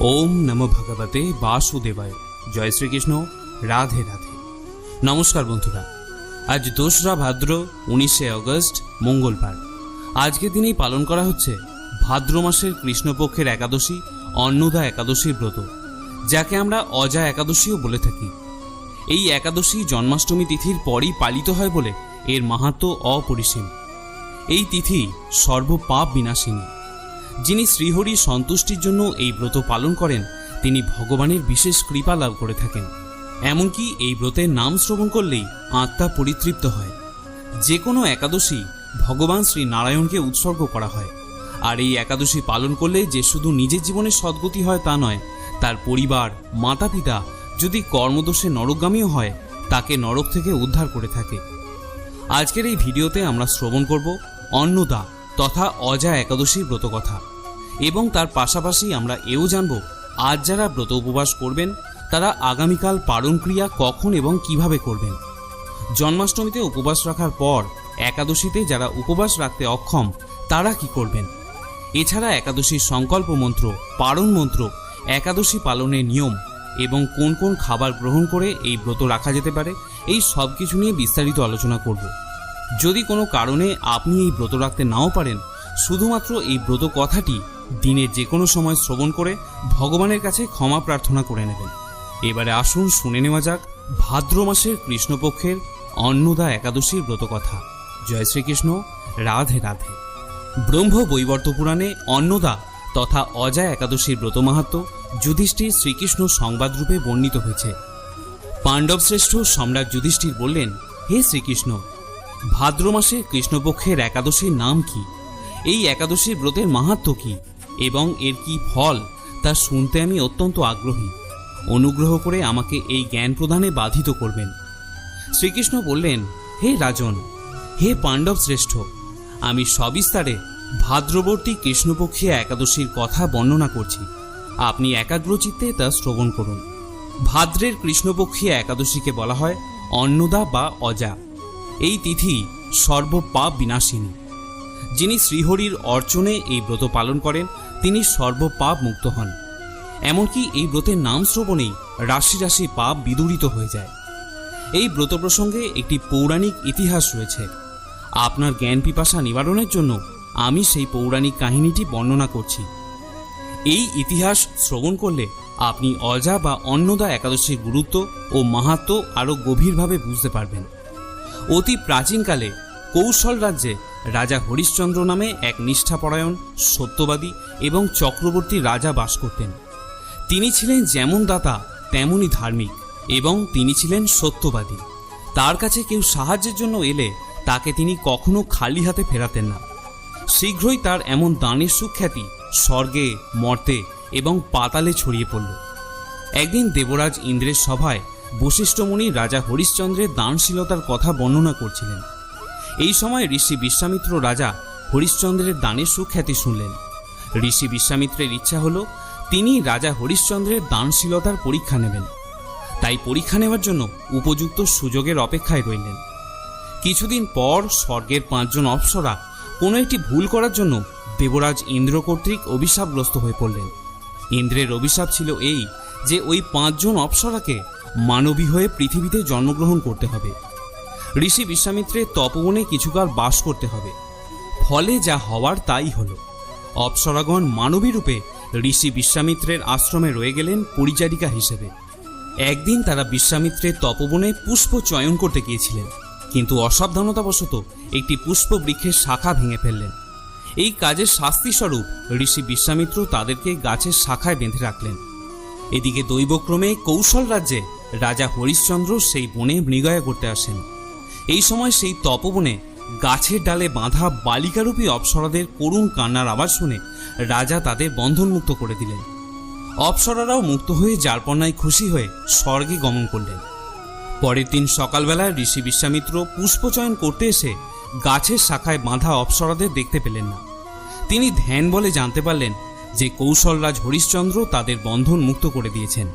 ওম নম ভগবতে বাসুদেবায়। জয় শ্রীকৃষ্ণ, রাধে রাধে। নমস্কার বন্ধুরা, আজ দোসরা ভাদ্র উনিশে আগস্ট, মঙ্গলবার। আজকের দিনেই পালন করা হচ্ছে ভাদ্র মাসের কৃষ্ণপক্ষের একাদশী, অন্নদা একাদশীর ব্রত, যাকে আমরা অজা একাদশীও বলে থাকি। এই একাদশী জন্মাষ্টমী তিথির পরই পালিত হয় বলে এর মাহাত্ম অপরিসীম। এই তিথি সর্বপাপ বিনাশিনী। যিনি শ্রীহরির সন্তুষ্টির জন্য এই ব্রত পালন করেন, তিনি ভগবানের বিশেষ কৃপা লাভ করে থাকেন। এমনকি এই ব্রতের নাম শ্রবণ করলেই আত্মা পরিতৃপ্ত হয়। যে কোনো একাদশী ভগবান শ্রী নারায়ণকে উৎসর্গ করা হয়। আর এই একাদশী পালন করলে যে শুধু নিজের জীবনে সদ্গতি হয় তা নয়, তার পরিবার মাতা পিতা যদি কর্মদোষে নরকগামীও হয়, তাকে নরক থেকে উদ্ধার করে থাকে। আজকের এই ভিডিওতে আমরা শ্রবণ করব অন্নদা। তথা অজা একাদশীর ব্রতকথা। এবং তার পাশাপাশি আমরা এও জানব, আজ যারা ব্রত উপবাস করবেন, তারা আগামীকাল পালন ক্রিয়া কখন এবং কীভাবে করবেন? জন্মাষ্টমীতে উপবাস রাখার পর, একাদশীতে যারা উপবাস রাখতে অক্ষম, তারা কি করবেন? এছাড়া একাদশীর সংকল্প মন্ত্র, পারণ মন্ত্র, একাদশী পালনের নিয়ম এবং কোন কোন খাবার গ্রহণ করে এই ব্রত রাখা যেতে পারে, এই সব কিছু নিয়ে বিস্তারিত আলোচনা করব। যদি কোনো কারণে আপনি এই ব্রত রাখতে নাও পারেন, শুধুমাত্র এই ব্রত কথাটি দিনের যে কোনো সময় শ্রবণ করে ভগবানের কাছে ক্ষমা প্রার্থনা করে নেবেন। এবারে আসুন শুনে নেওয়া যাক ভাদ্র মাসের কৃষ্ণপক্ষের অন্নদা একাদশীর ব্রত কথা। জয় শ্রীকৃষ্ণ, রাধে রাধে। ব্রহ্ম বৈবর্ত পুরাণে অন্নদা তথা অজা একাদশীর ব্রত মাহাত্ম যুধিষ্ঠির শ্রীকৃষ্ণ সংবাদরূপে বর্ণিত হয়েছে। পাণ্ডব শ্রেষ্ঠ সম্রাট যুধিষ্ঠির বললেন, হে শ্রীকৃষ্ণ ভাদ্র মাসে কৃষ্ণপক্ষের একাদশীর নাম কি? এই একাদশীর ব্রতের মাহাত্ম কি? এবং এর কি ফল? তা শুনতে আমি অত্যন্ত আগ্রহী। অনুগ্রহ করে আমাকে এই জ্ঞান প্রদানে বাধিত করবেন। শ্রীকৃষ্ণ বললেন, হে রাজন, হে পাণ্ডব শ্রেষ্ঠ, আমি সবিস্তারে ভাদ্রবর্তী কৃষ্ণপক্ষী একাদশীর কথা বর্ণনা করছি। আপনি একাগ্রচিত্তে তা শ্রবণ করুন। ভাদ্রের কৃষ্ণপক্ষী একাদশীকে বলা হয় অন্নদা বা অজা। এই তিথি সর্বপাপ বিনাশিনী। যিনি শ্রীহরির অর্চনে এই ব্রত পালন করেন, তিনি সর্বপাপ মুক্ত হন। এমনকি এই ব্রতের নাম শ্রবণেই রাশি রাশি পাপ বিদূরিত হয়ে যায়। এই ব্রত প্রসঙ্গে একটি পৌরাণিক ইতিহাস রয়েছে। আপনার জ্ঞান পিপাসা নিবারণের জন্য আমি সেই পৌরাণিক কাহিনীটি বর্ণনা করছি। এই ইতিহাস শ্রবণ করলে আপনি অজা বা অন্নদা একাদশীর গুরুত্ব ও মাহাত্ম আরও গভীরভাবে বুঝতে পারবেন। অতি প্রাচীনকালে কৌশল রাজ্যে রাজা হরিশ্চন্দ্র নামে এক নিষ্ঠাপরায়ণ, সত্যবাদী এবং চক্রবর্তী রাজা বাস করতেন। তিনি ছিলেন যেমন দাতা, তেমনই ধার্মিক এবং তিনি ছিলেন সত্যবাদী। তার কাছে কেউ সাহায্যের জন্য এলে তাকে তিনি কখনো খালি হাতে ফেরাতেন না। শীঘ্রই তার এমন দানের সুখ্যাতি স্বর্গে, মর্তে এবং পাতালে ছড়িয়ে পড়ল। একদিন দেবরাজ ইন্দ্রের সভায় বশিষ্ঠমণি রাজা হরিশ্চন্দ্রের দানশীলতার কথা বর্ণনা করছিলেন। এই সময় ঋষি বিশ্বামিত্র রাজা হরিশ্চন্দ্রের দানের সুখ্যাতি শুনলেন। ঋষি বিশ্বামিত্রের ইচ্ছা হলো, তিনি রাজা হরিশ্চন্দ্রের দানশীলতার পরীক্ষা নেবেন। তাই পরীক্ষা নেওয়ার জন্য উপযুক্ত সুযোগের অপেক্ষায় রইলেন। কিছুদিন পর স্বর্গের পাঁচজন অপ্সরা কোনো একটি ভুল করার জন্য দেবরাজ ইন্দ্র কর্তৃক অভিশাপগ্রস্ত হয়ে পড়লেন। ইন্দ্রের অভিশাপ ছিল এই যে ওই পাঁচজন অপ্সরাকে মানবী হয়ে পৃথিবীতে জন্মগ্রহণ করতে হবে। ঋষি বিশ্বামিত্রের তপবনে কিছুকাল বাস করতে হবে। ফলে যা হওয়ার তাই হলো। অপ্সরাগণ মানবী রূপে ঋষি বিশ্বামিত্রের আশ্রমে রয়ে গেলেন পরিচারিকা হিসেবে। একদিন তারা বিশ্বামিত্রের তপবনে পুষ্প চয়ন করতে গিয়েছিলেন, কিন্তু অসাবধানতাবশত একটি পুষ্প বৃক্ষের শাখা ভেঙে ফেললেন। এই কাজের শাস্তিস্বরূপ ঋষি বিশ্বামিত্র তাদেরকে গাছের শাখায় বেঁধে রাখলেন। এদিকে দৈবক্রমে কৌশল রাজ্যে রাজা হরিশ্চন্দ্র সেই বনে মৃগয়া করতে আসেন। এই সময় সেই তপবনে গাছের ডালে বাঁধা বালিকারূপী অপ্সরাদের করুণ কান্নার আওয়াজ শুনে রাজা তাদের বন্ধনমুক্ত করে দিলেন। অপ্সরারাও মুক্ত হয়ে যারপন্নায় খুশি হয়ে স্বর্গে গমন করলেন। পরের দিন সকালবেলা ঋষি বিশ্বামিত্র পুষ্পচয়ন করতে এসে গাছের শাখায় বাঁধা অপ্সরাদের দেখতে পেলেন না। তিনি ধ্যান বলে জানতে পারলেন যে কৌশলরাজ হরিশ্চন্দ্র তাদের বন্ধন মুক্ত করে দিয়েছেন।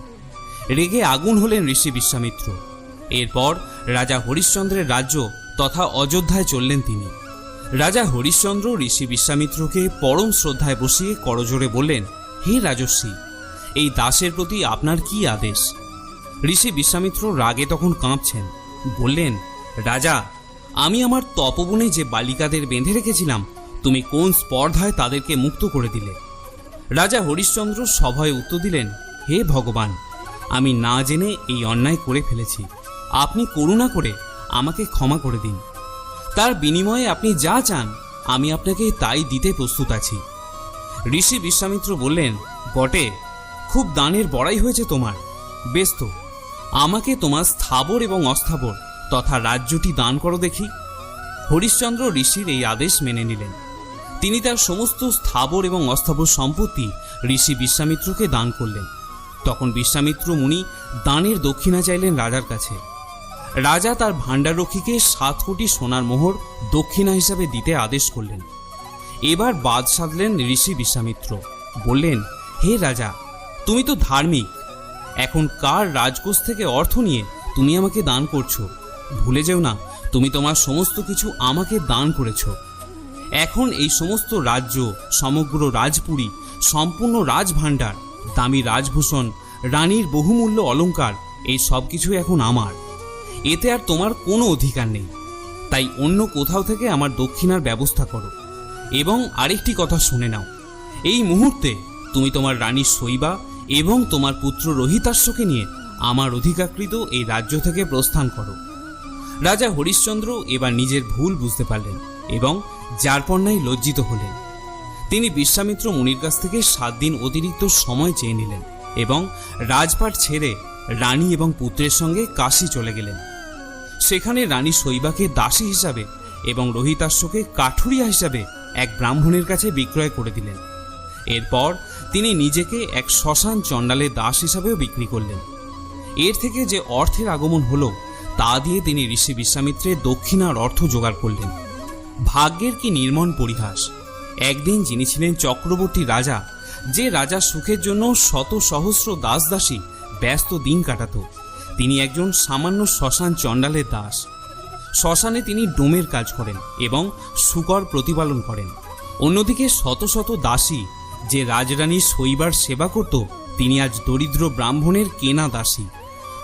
রেগে আগুন হলেন ঋষি বিশ্বামিত্র। এরপর রাজা হরিশ্চন্দ্রের রাজ্য তথা অযোধ্যায় চললেন তিনি। রাজা হরিশ্চন্দ্র ঋষি বিশ্বামিত্রকে পরম শ্রদ্ধায় বসিয়ে করজোরে বললেন, হে রাজস্বী এই দাসের প্রতি আপনার কি আদেশ? ঋষি বিশ্বামিত্র রাগে তখন কাঁপছেন। বললেন, রাজা, আমি আমার তপবনে যে বালিকাদের বেঁধে রেখেছিলাম, তুমি কোন স্পর্ধায় তাদেরকে মুক্ত করে দিলে? রাজা হরিশ্চন্দ্র সভায় উত্তর দিলেন, হে ভগবান আমি না জেনে এই অন্যায় করে ফেলেছি। আপনি করুণা করে আমাকে ক্ষমা করে দিন। তার বিনিময়ে আপনি যা চান, আমি আপনাকে তাই দিতে প্রস্তুত আছি। ঋষি বিশ্বামিত্র বললেন, বটে, খুব দানের বড়াই হয়েছে তোমার। বেশ তো, আমাকে তোমার স্থাবর এবং অস্থাবর তথা রাজ্যটি দান করো দেখি। হরিশ্চন্দ্র ঋষির এই আদেশ মেনে নিলেন। তিনি তার সমস্ত স্থাবর এবং অস্থাবর সম্পত্তি ঋষি বিশ্বামিত্রকে দান করলেন। তখন বিশ্বামিত্র মুনি দানের দক্ষিণা চাইলেন রাজার কাছে। রাজা তার ভাণ্ডাররক্ষীকে সাত কোটি সোনার মোহর দক্ষিণা হিসাবে দিতে আদেশ করলেন। এবার বাদ সাধলেন ঋষি বিশ্বামিত্র। বললেন, হে রাজা, তুমি তো ধার্মিক। এখন কার রাজকোষ থেকে অর্থ নিয়ে তুমি আমাকে দান করছ? ভুলে যেও না, তুমি তোমার সমস্ত কিছু আমাকে দান করেছ। এখন এই সমস্ত রাজ্য, সমগ্র রাজপুরী, সম্পূর্ণ রাজভাণ্ডার দামি রাজভূষণ, রানীর বহুমূল্য অলংকার, এই সব কিছু এখন আমার। এতে আর তোমার কোনো অধিকার নেই। তাই অন্য কোথাও থেকে আমার দক্ষিণার ব্যবস্থা করো। এবং আরেকটি কথা শুনে নাও। এই মুহূর্তে তুমি তোমার রানী শৈবা এবং তোমার পুত্র রোহিতাশ্বকে নিয়ে আমার অধিকারকৃত এই রাজ্য থেকে প্রস্থান করো। রাজা হরিশ্চন্দ্র এবার নিজের ভুল বুঝতে পারলেন এবং যারপন্যায় লজ্জিত হলেন। তিনি বিশ্বামিত্র মুনির কাছ থেকে সাত দিন অতিরিক্ত সময় চেয়ে নিলেন এবং রাজপাট ছেড়ে রানী এবং পুত্রের সঙ্গে কাশি চলে গেলেন। সেখানে রানী শৈবাকে দাসী হিসাবে এবং রোহিতাশ্বকে কাঠুরিয়া হিসাবে এক ব্রাহ্মণের কাছে বিক্রয় করে দিলেন। এরপর তিনি নিজেকে এক শ্মশান চণ্ডালের দাস হিসাবেও বিক্রি করলেন। এর থেকে যে অর্থের আগমন হলো, তা দিয়ে তিনি ঋষি বিশ্বামিত্রের দক্ষিণার অর্থ জোগাড় করলেন। ভাগ্যের কি নির্মণ পরিহাস একদিন যিনি ছিলেন চক্রবর্তী রাজা, যে রাজা সুখের জন্য শত সহস্র দাস দাসী ব্যস্ত দিন কাটাত, তিনি একজন সামান্য শ্মশান চণ্ডালের দাস। শ্মশানে তিনি ডোমের কাজ করেন এবং শুকর প্রতিপালন করেন। অন্যদিকে শত শত দাসী যে রাজরানীর শৈবার সেবা করত, তিনি আজ দরিদ্র ব্রাহ্মণের কেনা দাসী।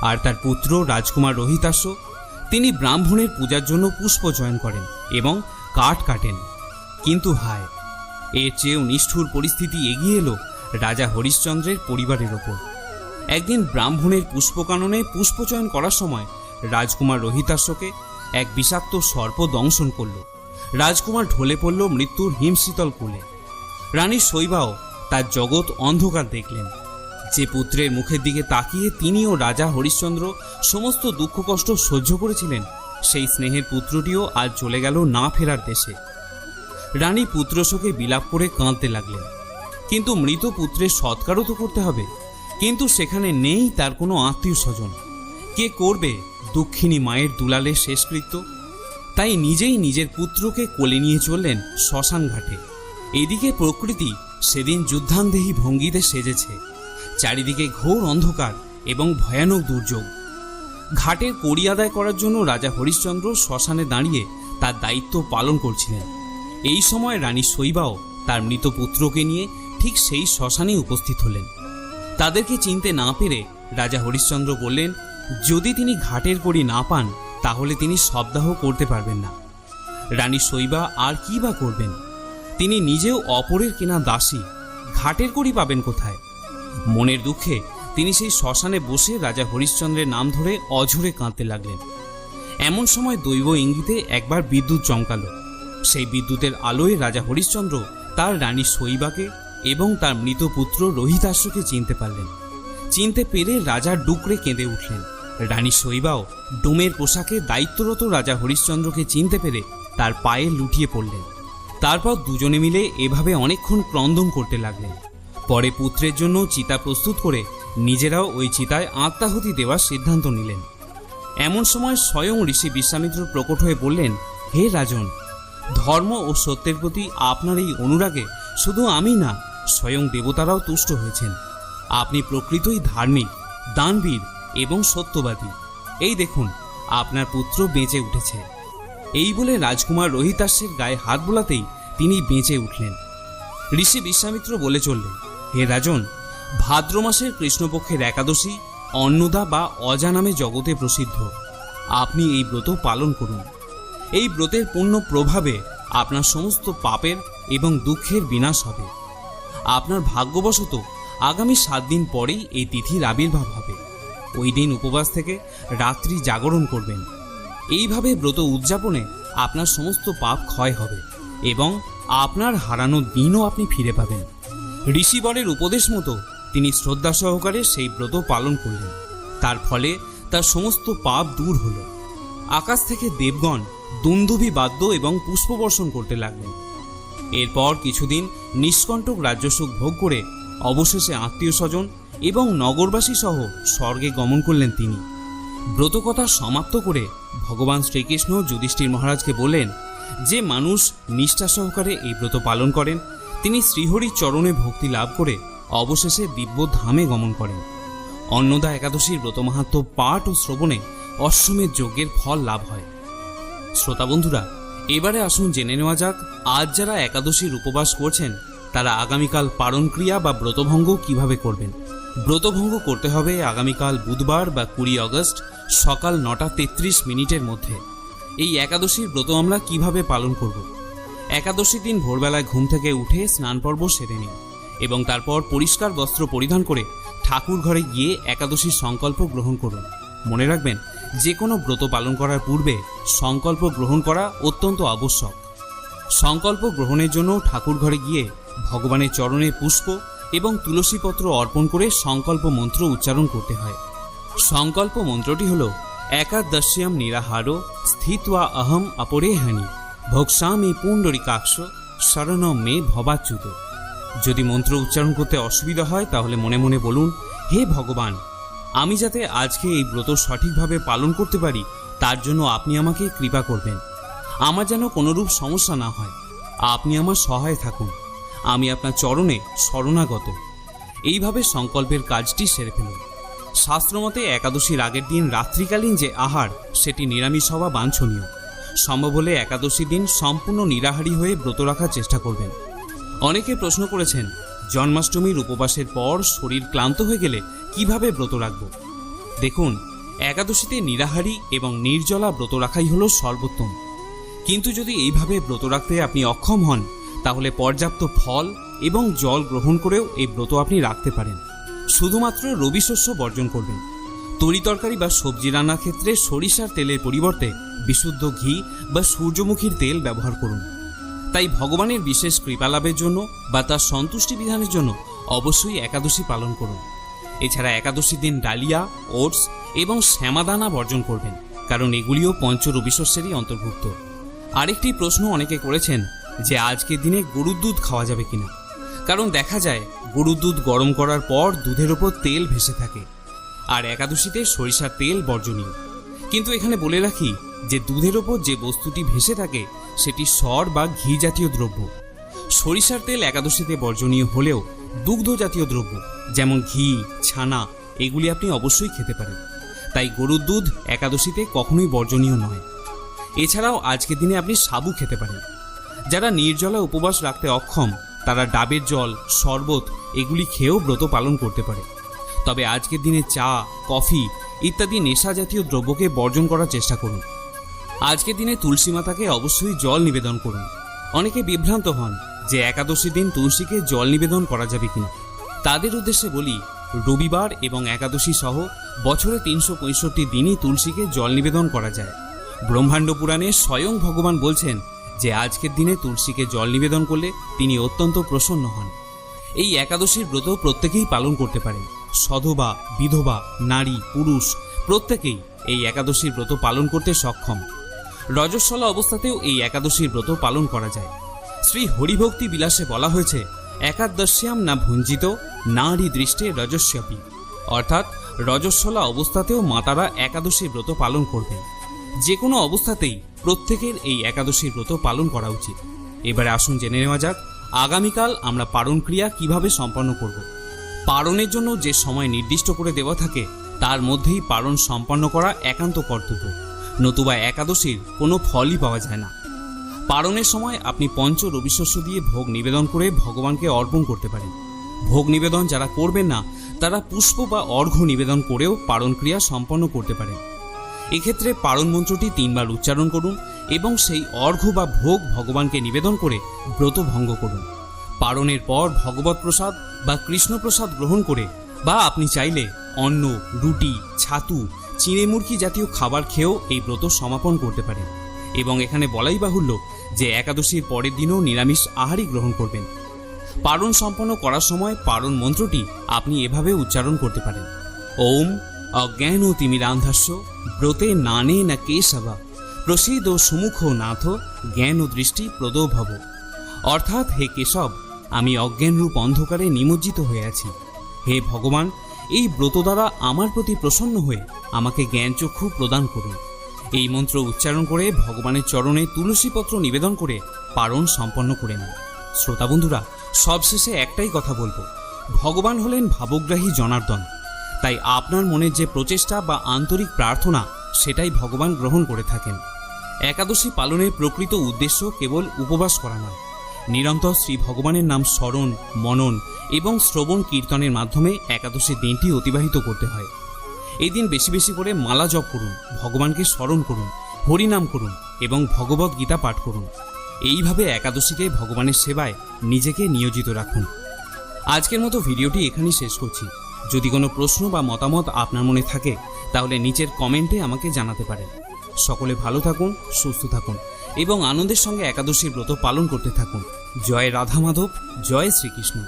আর তার পুত্র রাজকুমার রোহিতাস তিনি ব্রাহ্মণের পূজার জন্য পুষ্প চয়ন করেন এবং কাঠ কাটেন। কিন্তু হায় এর চেয়েও নিষ্ঠুর পরিস্থিতি এগিয়ে এলো রাজা হরিশ্চন্দ্রের পরিবারের ওপর। একদিন ব্রাহ্মণের পুষ্পকাননে পুষ্পচয়ন করার সময় রাজকুমার রোহিতাশ্বকে এক বিষাক্ত সর্প দংশন করল। রাজকুমার ঢলে পড়ল মৃত্যুর হিমশীতল কোলে। রানী শৈবাও তার জগৎ অন্ধকার দেখলেন। যে পুত্রের মুখের দিকে তাকিয়ে তিনিও রাজা হরিশ্চন্দ্র সমস্ত দুঃখ কষ্ট সহ্য করেছিলেন, সেই স্নেহের পুত্রটিও আজ চলে গেল না ফেরার দেশে। রানী পুত্রশোকে বিলাপ করে কাঁদতে লাগলেন। কিন্তু মৃত পুত্রের সৎকারও তো করতে হবে। কিন্তু সেখানে নেই তার কোনো আত্মীয় স্বজন কে করবে? দুঃখিনী মায়ের দুলালের শেষকৃত্য। তাই নিজেই নিজের পুত্রকে কোলে নিয়ে চললেন শ্মশান ঘাটে। এদিকে প্রকৃতি সেদিন যুদ্ধান্দেহী ভঙ্গিতে সেজেছে। চারিদিকে ঘোর অন্ধকার এবং ভয়ানক দুর্যোগ। ঘাটের কড়ি আদায় করার জন্য রাজা হরিশ্চন্দ্র শ্মশানে দাঁড়িয়ে তার দায়িত্ব পালন করছিলেন। এই সময় রানী শৈবাও তার মৃত পুত্রকে নিয়ে ঠিক সেই শ্মশানে উপস্থিত হলেন। তাদেরকে চিনতে না পেরে রাজা হরিশ্চন্দ্র বললেন, যদি তিনি ঘাটের কড়ি না পান, তাহলে তিনি শবদাহ করতে পারবেন না। রানী শৈবা আর কি বা করবেন? তিনি নিজেও অপরের কেনা দাসী, ঘাটের কড়ি পাবেন কোথায়? মনের দুঃখে তিনি সেই শ্মশানে বসে রাজা হরিশ্চন্দ্রের নাম ধরে অঝরে কাঁদতে লাগলেন। এমন সময় দৈব ইঙ্গিতে একবার বিদ্যুৎ চমকালো। সেই বিদ্যুতের আলোয় রাজা হরিশ্চন্দ্র তার রানী শৈবাকে এবং তার মৃত পুত্র রোহিতাশ্বকে চিনতে পারলেন। চিনতে পেরে রাজা ডুকরে কেঁদে উঠলেন। রানী শৈবাও ডোমের পোশাকে দায়িত্বরত রাজা হরিশ্চন্দ্রকে চিনতে পেরে তার পায়ে লুটিয়ে পড়লেন। তারপর দুজনে মিলে এভাবে অনেকক্ষণ ক্রন্দন করতে লাগলেন। পরে পুত্রের জন্য চিতা প্রস্তুত করে নিজেরাও ওই চিতায় আত্মাহুতি দেওয়ার সিদ্ধান্ত নিলেন। এমন সময় স্বয়ং ঋষি বিশ্বামিত্র প্রকট হয়ে বললেন, হে রাজন ধর্ম ও সত্যের প্রতি আপনার এই অনুরাগে শুধু আমি না, স্বয়ং দেবতারাও তুষ্ট হয়েছেন। আপনি প্রকৃতই ধার্মিক, দানবীর এবং সত্যবাদী। এই দেখুন, আপনার পুত্র বেঁচে উঠেছে। এই বলে রাজকুমার রোহিতাসের গায়ে হাত বোলাতেই তিনি বেঁচে উঠলেন। ঋষি বিশ্বামিত্র বলে চললেন, হে রাজন, ভাদ্র মাসের কৃষ্ণপক্ষের একাদশী অন্নদা বা অজা নামে জগতে প্রসিদ্ধ। আপনি এই ব্রত পালন করুন। এই ব্রতের পূর্ণ প্রভাবে আপনার সমস্ত পাপের এবং দুঃখের বিনাশ হবে। আপনার ভাগ্যবশত আগামী সাত দিন পরেই এই তিথির আবির্ভাব হবে। ওই দিন উপবাস থেকে রাত্রি জাগরণ করবেন। এইভাবে ব্রত উদযাপনে আপনার সমস্ত পাপ ক্ষয় হবে এবং আপনার হারানো দিনও আপনি ফিরে পাবেন। ঋষিবরের উপদেশ মতো তিনি শ্রদ্ধা সহকারে সেই ব্রত পালন করলেন। তার ফলে তার সমস্ত পাপ দূর হল। আকাশ থেকে দেবগণ দুন্দুভি বাদ্য এবং পুষ্পবর্ষণ করতে লাগলেন। এরপর কিছুদিন নিষ্কণ্টক রাজ্যসুখ ভোগ করে অবশেষে আত্মীয় স্বজন এবং নগরবাসী সহ স্বর্গে গমন করলেন তিনি। ব্রতকথা সমাপ্ত করে ভগবান শ্রীকৃষ্ণ যুধিষ্ঠির মহারাজকে বললেন যে মানুষ নিষ্ঠা সহকারে এই ব্রত পালন করেন, তিনি শ্রীহরির চরণে ভক্তি লাভ করে অবশেষে দিব্য ধামে গমন করেন। অন্নদা একাদশীর ব্রত মাহাত্ম পাঠ ও শ্রবণে অশ্বমেধ যজ্ঞের ফল লাভ হয়। শ্রোতা বন্ধুরা, এবারে আসুন জেনে নেওয়া যাক, আজ যারা একাদশীর উপবাস করছেন, তারা আগামীকাল পারণ ক্রিয়া বা ব্রতভঙ্গ কীভাবে করবেন? ব্রতভঙ্গ করতে হবে আগামীকাল বুধবার বা কুড়ি আগস্ট, সকাল নটা তেত্রিশ মিনিটের মধ্যে। এই একাদশীর ব্রত আমরা কীভাবে পালন করব? একাদশী দিন ভোরবেলায় ঘুম থেকে উঠে স্নান পর্ব সেরে নিন এবং তারপর পরিষ্কার বস্ত্র পরিধান করে ঠাকুর ঘরে গিয়ে একাদশীর সংকল্প গ্রহণ করুন। মনে রাখবেন যে কোনো ব্রত পালন করার পূর্বে সংকল্প গ্রহণ করা অত্যন্ত আবশ্যক। সংকল্প গ্রহণের জন্য ঠাকুর ঘরে গিয়ে ভগবানের চরণে পুষ্প এবং তুলসীপত্র অর্পণ করে সংকল্প মন্ত্র উচ্চারণ করতে হয়। সংকল্প মন্ত্রটি হল, একাদশ্যাম নিরাহারো স্থিত্বা অহম অপরেহানি ভোক্সামি পুণ্ডরিকাক্ষ শরণ মে ভবাচ্যুত। যদি মন্ত্র উচ্চারণ করতে অসুবিধা হয়, তাহলে মনে মনে বলুন, হে ভগবান আমি যাতে আজকে এই ব্রত সঠিকভাবে পালন করতে পারি, তার জন্য আপনি আমাকে কৃপা করবেন। আমার যেন কোনোরূপ সমস্যা না হয়। আপনি আমার সহায় থাকুন। আমি আপনার চরণে শরণাগত। এইভাবে সংকল্পের কাজটি সেরে ফেলুন। শাস্ত্রমতে একাদশীর আগের দিন রাত্রিকালীন যে আহার, সেটি নিরামিষ হওয়া বাঞ্ছনীয়। সম্ভব হলে একাদশী দিন সম্পূর্ণ নিরাহারী হয়ে ব্রত রাখার চেষ্টা করবেন। অনেকে প্রশ্ন করেছেন জন্মাষ্টমীর উপবাসের পর শরীর ক্লান্ত হয়ে গেলে কীভাবে ব্রত রাখব? দেখুন, একাদশীতে নিরাহারী এবং নির্জলা ব্রত রাখাই হলো সর্বোত্তম। কিন্তু যদি এইভাবে ব্রত রাখতে আপনি অক্ষম হন, তাহলে পর্যাপ্ত ফল এবং জল গ্রহণ করেও এই ব্রত আপনি রাখতে পারেন। শুধুমাত্র রবি শস্য বর্জন করবেন। তরিতরকারি বা সবজি রান্নার ক্ষেত্রে সরিষার তেলের পরিবর্তে বিশুদ্ধ ঘি বা সূর্যমুখীর তেল ব্যবহার করুন। তাই ভগবানের বিশেষ কৃপা লাভের জন্য বা তার সন্তুষ্টি বিধানের জন্য অবশ্যই একাদশী পালন করুন। এছাড়া একাদশী দিন ডালিয়া, ওটস এবং শ্যামাদানা বর্জন করবেন, কারণ এগুলিও পঞ্চ রবিশস্যেরই অন্তর্ভুক্ত। আরেকটি প্রশ্ন অনেকে করেছেন যে আজকের দিনে গরুর দুধ খাওয়া যাবে কিনা। কারণ দেখা যায়, গরুর দুধ গরম করার পর দুধের ওপর তেল ভেসে থাকে, আর একাদশীতে সরিষার তেল বর্জনীয়। কিন্তু এখানে বলে রাখি যে দুধের ওপর যে বস্তুটি ভেসে থাকে সেটি সর বা ঘি জাতীয় দ্রব্য। সরিষার তেল একাদশীতে বর্জনীয় হলেও দুগ্ধ জাতীয় দ্রব্য, যেমন ঘি, ছানা, এগুলি আপনি অবশ্যই খেতে পারেন। তাই গরুর দুধ একাদশীতে কখনোই বর্জনীয় নয়। এছাড়াও আজকের দিনে আপনি সাবু খেতে পারেন। যারা নির্জলা উপবাস রাখতে অক্ষম, তারা ডাবের জল, শরবত এগুলি খেয়েও ব্রত পালন করতে পারে। তবে আজকের দিনে চা, কফি ইত্যাদি নেশা জাতীয় দ্রব্যকে বর্জন করার চেষ্টা করুন। আজকের দিনে তুলসী মাতাকে অবশ্যই জল নিবেদন করুন। অনেকে বিভ্রান্ত হন যে একাদশী দিন তুলসীকে জল নিবেদন করা যাবে কিনা। তাদের উদ্দেশ্যে বলি, রবিবার এবং একাদশী সহ বছরে তিনশো পঁয়ষট্টি দিনই তুলসীকে জল নিবেদন করা যায়। ব্রহ্মাণ্ড পুরাণে স্বয়ং ভগবান বলছেন যে আজকের দিনে তুলসীকে জল নিবেদন করলে তিনি অত্যন্ত প্রসন্ন হন। এই একাদশীর ব্রত প্রত্যেকেই পালন করতে পারেন। সধবা, বিধবা, নারী, পুরুষ, প্রত্যেকেই এই একাদশীর ব্রত পালন করতে সক্ষম। রজস্বলা অবস্থাতেও এই একাদশীর ব্রত পালন করা যায়। শ্রী হরিভক্তি বিলাসে বলা হয়েছে, একাদশ্যাম না ভঞ্জিত, নারী দৃষ্টে রজস্যাপী অর্থাৎ রজস্বলা অবস্থাতেও মাতারা একাদশীর ব্রত পালন করবেন। যে কোনো অবস্থাতেই প্রত্যেকের এই একাদশীর ব্রত পালন করা উচিত। এবারে আসুন জেনে নেওয়া যাক, আগামীকাল আমরা পারণ ক্রিয়া কীভাবে সম্পন্ন করব। পারণের জন্য যে সময় নির্দিষ্ট করে দেওয়া থাকে, তার মধ্যেই পারণ সম্পন্ন করা একান্ত কর্তব্য। নতুবা একাদশীর কোনো ফলই পাওয়া যায় না। পারণের সময় আপনি পঞ্চ রবিশস্য দিয়ে ভোগ নিবেদন করে ভগবানকে অর্পণ করতে পারেন। ভোগ নিবেদন যারা করবেন না, তারা পুষ্প বা অর্ঘ্য নিবেদন করেও পারণ ক্রিয়া সম্পন্ন করতে পারেন। এক্ষেত্রে পারণ মন্ত্রটি তিনবার উচ্চারণ করুন এবং সেই অর্ঘ্য বা ভোগ ভগবানকে নিবেদন করে ব্রত ভঙ্গ করুন। পারণের পর ভগবত প্রসাদ বা কৃষ্ণপ্রসাদ গ্রহণ করে বা আপনি চাইলে অন্ন, রুটি, ছাতু চিড়ে মুরগি জাতীয় খাবার খেয়েও এই ব্রত সমাপন করতে পারেন এবং এখানে বলাই বাহুল্য যে একাদশীর পরের দিনও নিরামিষ আহারই গ্রহণ করবেন। পারণ সম্পন্ন করার সময় পারণ মন্ত্রটি আপনি এভাবে উচ্চারণ করতে পারেন। ওম অজ্ঞান ও তিমিরান্ধাস্য, ব্রতে নানে না কেশবা প্রসিদ ও সুমুখ নাথ, জ্ঞান ও দৃষ্টি প্রদো ভব অর্থাৎ হে কেশব, আমি অজ্ঞানরূপ অন্ধকারে নিমজ্জিত হয়ে আছি। হে ভগবান এই ব্রত দ্বারা আমার প্রতি প্রসন্ন হয়ে আমাকে জ্ঞানচক্ষু প্রদান করুন। এই মন্ত্র উচ্চারণ করে ভগবানের চরণে তুলসীপত্র নিবেদন করে পারণ সম্পন্ন করে নিন। শ্রোতা বন্ধুরা, সবশেষে একটাই কথা বলব। ভগবান হলেন ভাবগ্রাহী জনার্দন। তাই আপনার মনের যে প্রচেষ্টা বা আন্তরিক প্রার্থনা, সেটাই ভগবান গ্রহণ করে থাকেন। একাদশী পালনের প্রকৃত উদ্দেশ্য কেবল উপবাস করা নয়। নিরন্তর শ্রী ভগবানের নাম স্মরণ, মনন এবং শ্রবণ কীর্তনের মাধ্যমে একাদশীর দিনটি অতিবাহিত করতে হয়। এই দিন বেশি বেশি করে মালা জপ করুন, ভগবানকে স্মরণ করুন, হরিনাম করুন এবং ভগবত গীতা পাঠ করুন। এইভাবে একাদশীকে ভগবানের সেবায় নিজেকে নিয়োজিত রাখুন। আজকের মতো ভিডিওটি এখানেই শেষ করছি। যদি কোনো প্রশ্ন বা মতামত আপনার মনে থাকে, তাহলে নিচের কমেন্টে আমাকে জানাতে পারেন। সকলে ভালো থাকুন, সুস্থ থাকুন। এবং আনন্দের সঙ্গে একাদশীর ব্রত পালন করতে থাকুন। জয় রাধা মাধব জয় শ্রীকৃষ্ণ।